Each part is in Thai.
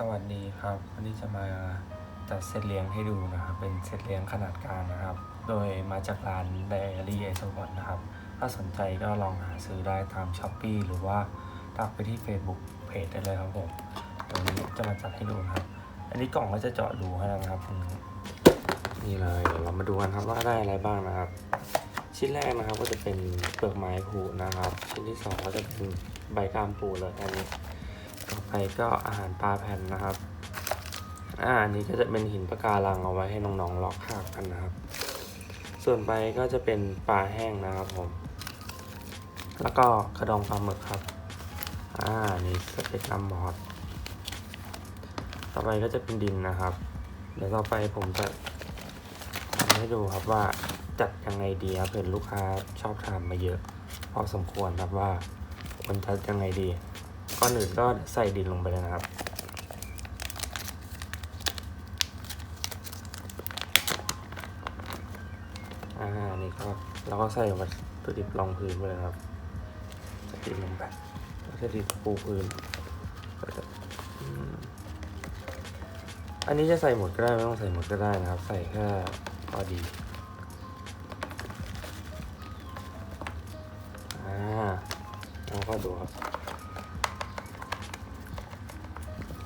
สวัสดีครับ วันนี้จะมาจัดเซตเลี้ยงให้ดูนะครับ เป็นเซตเลี้ยงขนาดกลางนะครับ โดยมาจากร้านไดอารี่ไอโซบอทนะครับ ถ้าสนใจก็ลองหาซื้อได้ตามช้อปปีหรือว่าทักไปที่ Facebook เพจได้เลยครับผมเดี๋ยววันนี้จะมาจัดให้ดูนะครับ อันนี้กล่องก็จะเจาะรูให้นะครับ นี่เลยเดี๋ยวเรามาดูกันครับว่าได้อะไรบ้างนะครับ ชิ้นแรกนะครับก็จะเป็นเปลือกไม้ผูนะครับ ชิ้นที่สองก็จะเป็นใบกามปูเลยอันนี้ ต่อไปก็อาหารปลาแผ่นนะครับ อ่าอันนี้ก็จะเป็นหินปะการังเอาไว้ให้น้องๆลอกคาบกันนะครับ ส่วนไปก็จะเป็นปลาแห้งนะครับผม แล้วก็กระดองปลาหมึกครับ อ่านี่สเต็กน้ำมอสต่อไปก็จะเป็นดินนะครับ เดี๋ยวต่อไปผมจะทำให้ดูครับว่าจัดยังไงดีครับเห็นลูกค้าชอบถามมาเยอะ พอสมควรครับว่าควรจัดยังไงดี ก่อนอื่นก็ใส่ดินลงไปเลยนะครับอ่านี่ก็เราก็ใส่วัตถุดิบรองพื้นไปเลยครับใส่ดินลงไปวัตถุดิบปูพื้นอันนี้จะใส่หมดก็ได้ไม่ต้องใส่หมดก็ได้นะครับ ใส่แค่พอดีอ่าแล้วก็ดูครับ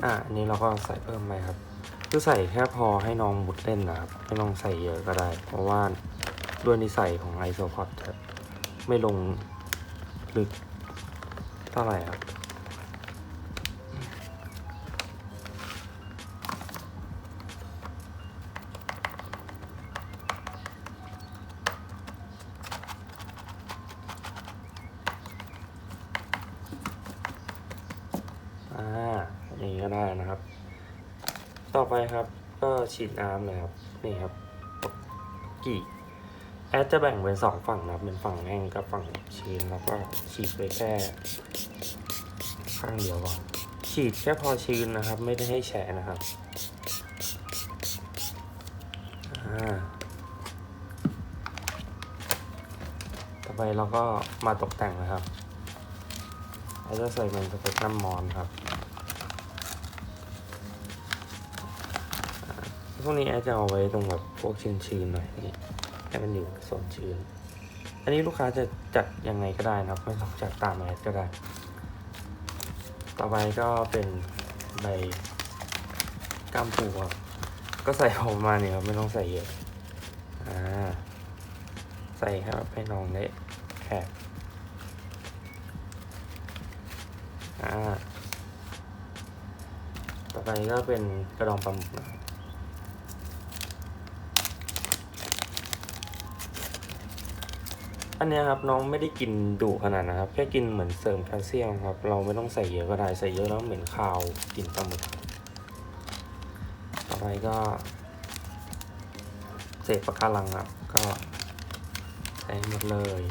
อะอันนี้เราก็ใส่เพิ่มไปครับคือใส่แค่พอให้น้องมุดเล่นนะครับไม่ต้องใส่เยอะก็ได้ เพราะว่าด้วยนิสัยของไอโซพอดจะไม่ลงลึกเท่าไหร่ครับอ่า นนี้ก็ได้นะครับ ต่อไปครับก็ฉีดน้ำเลยครับนี่ครับกี่แอดจะแบ่งเป็นสองฝั่งนะครับเป็นฝั่งแห้งกับฝั่งชื้นแล้วก็ฉีดไปแค่ข้างเดียวก่อนฉีดแค่พอชื้นนะครับ ไม่ได้ให้แฉะนะครับต่อไปเราก็มาตกแต่งนะครับเราจะใส่เป็นสเต็กน้ำมอนครับ วกนี้แอดจะเอาไว้ตรงแบบพวกชื้นๆหน่อยนี่ให้มันอยู่โซนชื้น อันนี้ลูกค้าจะจัดยังไงก็ได้นะครับ ไม่ต้องจัดตามแอดก็ได้ ต่อไปก็เป็นใบก้ามปูครับก็ใส่พอประมาณนี้ครับไม่ต้องใส่เยอะอ่าใส่ให้แบบให้น้องได้แคบอ่าต่อไปก็เป็นกระดองปลาหมึกนะครับ อันนี้ครับน้องไม่ได้กินดุขนาดนะครับ แค่กินเหมือนเสริมแคลเซียมครับ เราไม่ต้องใส่เยอะก็ได้ใส่เยอะแล้วเหม็นคาวกินปลาหมึกครับต่อไปก็เศษปะการังครับก็ใส่ให้หมดเลย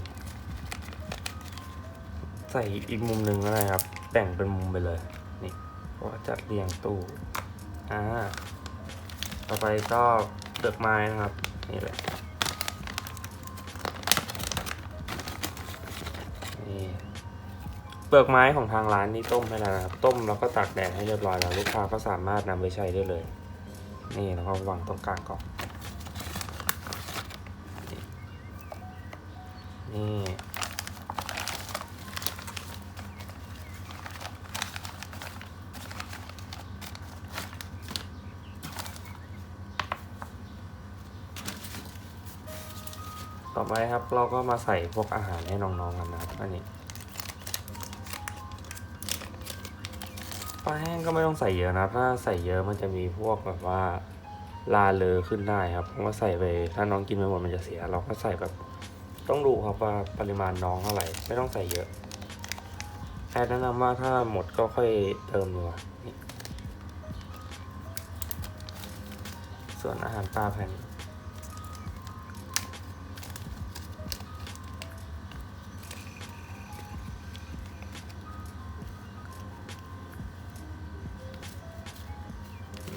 ใส่อีกมุมหนึ่งก็ได้ครับแบ่งเป็นมุมไปเลยนี่เพราะว่าจัดเรียงตู้อ่าต่อไปก็เปลือกไม้นะครับนี่เลย นี่เปลือกไม้ของทางร้านนี่ต้มให้แล้วนะครับต้มแล้วก็ตากแดดให้เรียบร้อยแล้วลูกค้าก็สามารถนำไปใช้ได้เลย นี่แล้วก็วางตรงกลางก่อนนี่ ต่อไปครับเราก็มาใส่พวกอาหารให้น้องๆกันนะครับอันนี้ปลาแห้งก็ไม่ต้องใส่เยอะนะถ้าใส่เยอะมันจะมีพวกแบบว่าลาเลอขึ้นได้ครับเพราะว่าใส่ไปถ้าน้องกินไม่หมดมันจะเสีย เราก็ใส่แบบต้องดูครับว่าปริมาณน้องเท่าไหร่ไม่ต้องใส่เยอะแอดแนะนำว่าถ้าหมดก็ค่อยเติมดีกว่าส่วนอาหารปลาแผ่น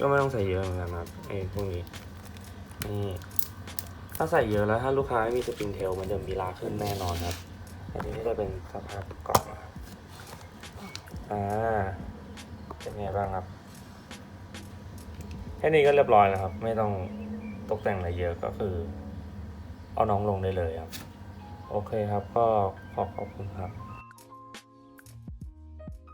ก็ไม่ต้องใส่เยอะเหมือนกันครับไอ้พวกนี้นี่ถ้าใส่เยอะแล้ว ถ้าลูกค้าไม่มีสปริงเทลมันจะมีลาขึ้นแน่นอนครับ อันนี้ก็จะเป็นสภาพกล่องครับอ่าเป็นไงบ้างครับแค่นี้ก็เรียบร้อยแล้วครับ ไม่ต้องตกแต่งอะไรเยอะก็คือ เอาน้องลงได้เลยครับ โอเคครับก็ขอขอบคุณครับ